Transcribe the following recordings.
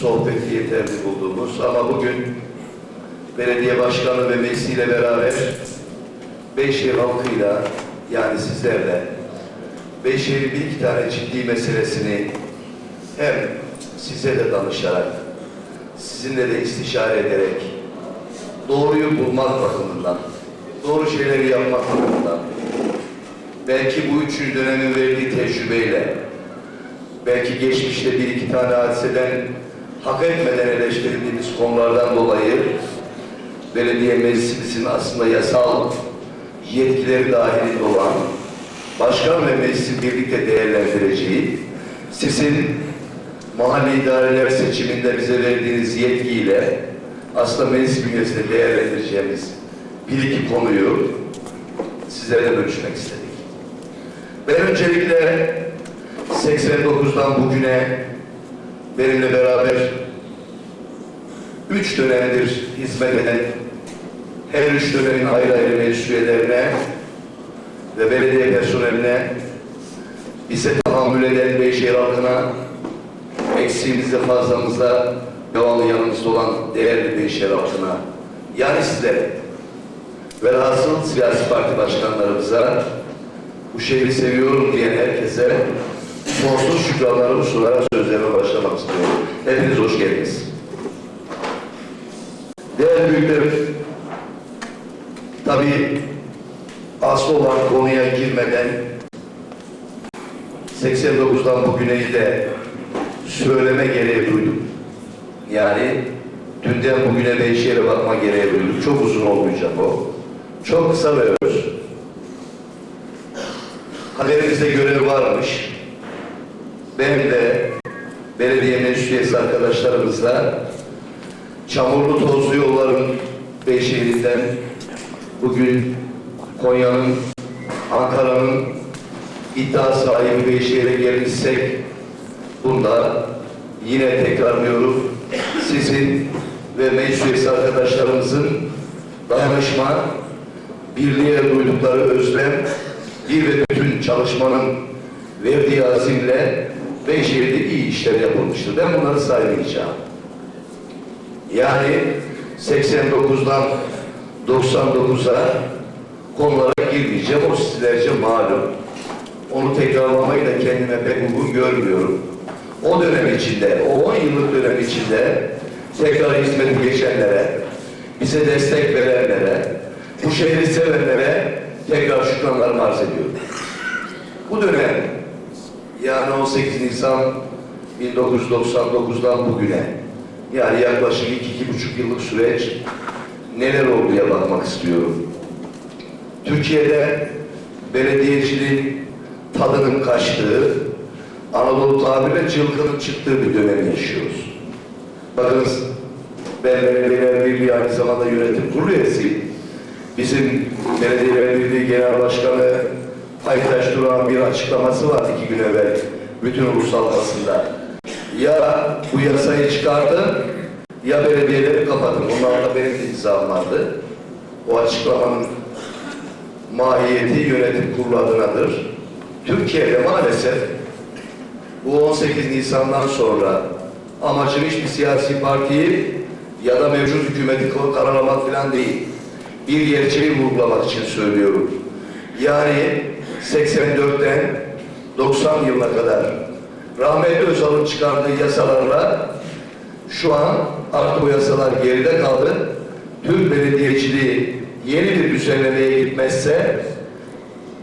sohbeti yeterli bulduğumuz. Ama bugün belediye başkanı ve meclisiyle beraber Beyşehir halkıyla yani sizlerle Beyşehir'in bir iki tane ciddi meselesini hem size de danışarak sizinle de istişare ederek doğruyu bulmak bakımından doğru şeyleri yapmak bakımından belki bu üçüncü dönemin verdiği tecrübeyle belki geçmişte bir iki tane hadiseden hak etmeden eleştirildiğimiz konulardan dolayı belediye meclisimizin aslında yasal yetkileri dahilinde olan başkan ve meclisin birlikte değerlendireceği sizin mahalle idareler seçiminde bize verdiğiniz yetkiyle aslında meclis bünyesinde değerlendireceğimiz bir iki konuyu sizlerle bölüşmek istedik. Ben öncelikle 89'dan bugüne benimle beraber üç dönemdir hizmet eden her üç dönemin ayrı ayrı meclis ve belediye personeline bize tahammül eden Beyşehir halkına eksiğimizde fazlamızda devamlı yanımızda olan değerli Beyşehir halkına yani sizlere velhasıl siyasi parti başkanlarımıza bu şehri seviyorum diyen herkese sonsuz şükranlarımı sunarak sözlerime başlamak istiyorum. Hepiniz hoş geldiniz. Değerli büyüklerim, tabii asıl olan konuya girmeden 89'dan bugüne de söyleme gereği duydum. Yani dünden bugüne Beyşehir'e bakma gereği duydum. Çok uzun olmayacak o. Çok kısa ve öz. Kaderimizde görev varmış. Benim de belediye meclis arkadaşlarımızla çamurlu tozlu yolların Beyşehir'inden bugün Konya'nın, Ankara'nın iddia sahibi Beyşehir'e gelmişsek bunda yine tekrarlıyorum sizin ve meclis arkadaşlarımızın dayanışma, birliğe duydukları özlem, bir ve bütün çalışmanın verdiği azimle Beyşehir'de iyi işler yapılmıştır. Ben bunları saymayacağım. Yani 89'dan 99'a konulara girmeyeceğim. O sizlerce malum. Onu tekrarlamayı da kendime pek uygun görmüyorum. O dönem içinde, o 10 yıllık dönem içinde tekrar hizmeti geçenlere, bize destek verenlere, bu şehri sevenlere tekrar şükranlarımı arz ediyorum. Bu dönem yani 18 Nisan 1999'dan bugüne yani yaklaşık iki, iki buçuk yıllık süreç neler olduya bakmak istiyorum. Türkiye'de belediyeciliğin tadının kaçtığı, Anadolu tabiriyle cılkının çıktığı bir dönem yaşıyoruz. Bakınız ben Belediyeler Birliği aynı zamanda yönetim kurulu üyesiyim. Bizim Belediyeler Birliği Genel Başkanı Paytaş Duran bir açıklaması var iki gün evvel bütün ulusal basında. Ya bu yasayı çıkartın ya belediyeleri kapatın. Onlarla benim de imzam vardı. O açıklamanın mahiyeti yönetim kurulu adınadır. Türkiye'de maalesef bu 18 Nisan'dan sonra amacım hiçbir siyasi partiyi ya da mevcut hükümeti karalamak falan değil. Bir gerçeği vurgulamak için söylüyorum. Yani 84'ten 90 yılına kadar rahmetli Özal'ın çıkardığı yasalarla şu an artık bu yasalar geride kaldı. Türk belediyeciliği yeni bir düzenlemeye gitmezse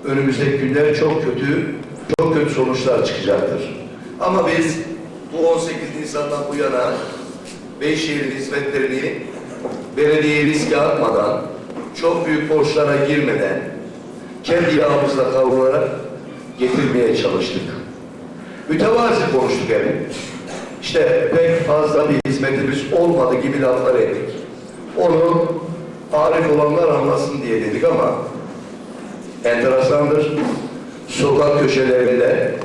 önümüzdeki günler çok kötü, çok kötü sonuçlar çıkacaktır. Ama biz bu 18 Nisan'dan bu yana Beyşehir'in hizmetlerini belediyeye riske atmadan, çok büyük borçlara girmeden, kendi yağımızla kavrularak getirmeye çalıştık. Mütevazi konuştuk hep. İşte pek fazla bir hizmetimiz olmadı gibi laflar ettik. Onu arif olanlar anlasın diye dedik ama enteresandır. Sokak köşelerinde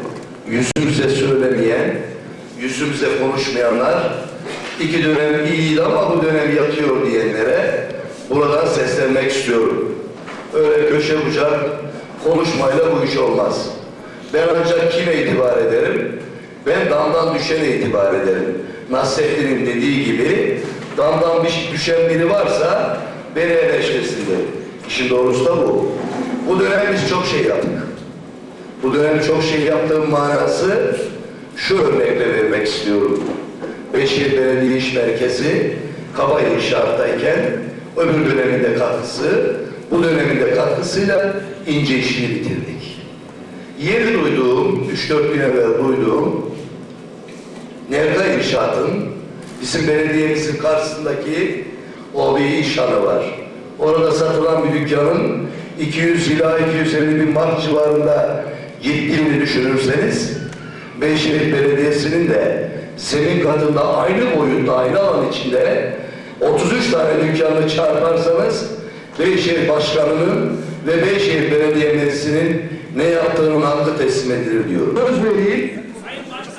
yüzümüze söylemeyen, yüzümüze konuşmayanlar iki dönem iyiydi ama bu dönem yatıyor diyenlere buradan seslenmek istiyorum. Öyle köşe bucak konuşmayla bu iş olmaz. Ben ancak kime itibar ederim? Ben damdan düşene itibar ederim. Nasrettin'in dediği gibi damdan bir düşen biri varsa beni eleştirsin derim. İşin doğrusu da bu. Bu dönem biz çok şey yaptık. Bu dönem çok şey yaptığım manası şu örnekle vermek istiyorum. Beşiktaş Belediye İş Merkezi kaba inşaattayken öbür döneminde katkısı, bu döneminde katkısıyla ince işini bitirdik. Yeni duyduğum, 3-4 gün evvel duyduğum Nevra İnşaat'ın bizim belediyemizin karşısındaki o bir inşaatı var. Orada satılan bir dükkanın 200 ila 250 bin mark civarında gittiğini düşünürseniz Beyşehir Belediyesi'nin de zemin katında aynı boyutta, aynı alan içinde 33 tane dükkanını çarparsanız Beyşehir Başkanı'nın ve Beyşehir Belediye Meclisi'nin ne yaptığının hakkı teslim edilir diyorum. Söz vereyim.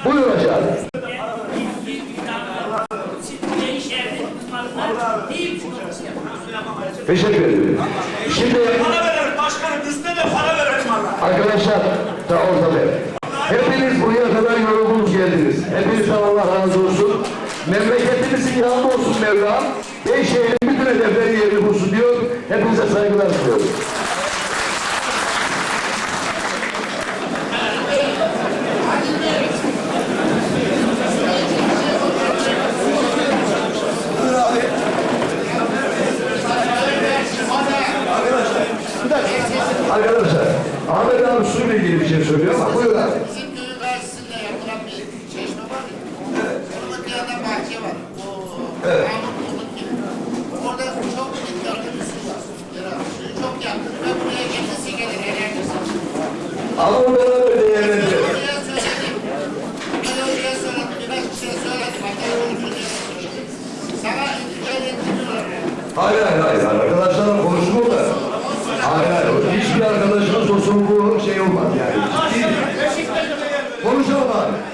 Buyur hocam. Teşekkür ederim. Şimdi Para verelim başkanım üstüne de para verelim Allah. arkadaşlar da ortada. Hepiniz buraya kadar yoruldunuz geldiniz. Hepinizden Allah razı olsun. Memleketimizin yanında olsun Mevlam. Beyşehir'in 여러분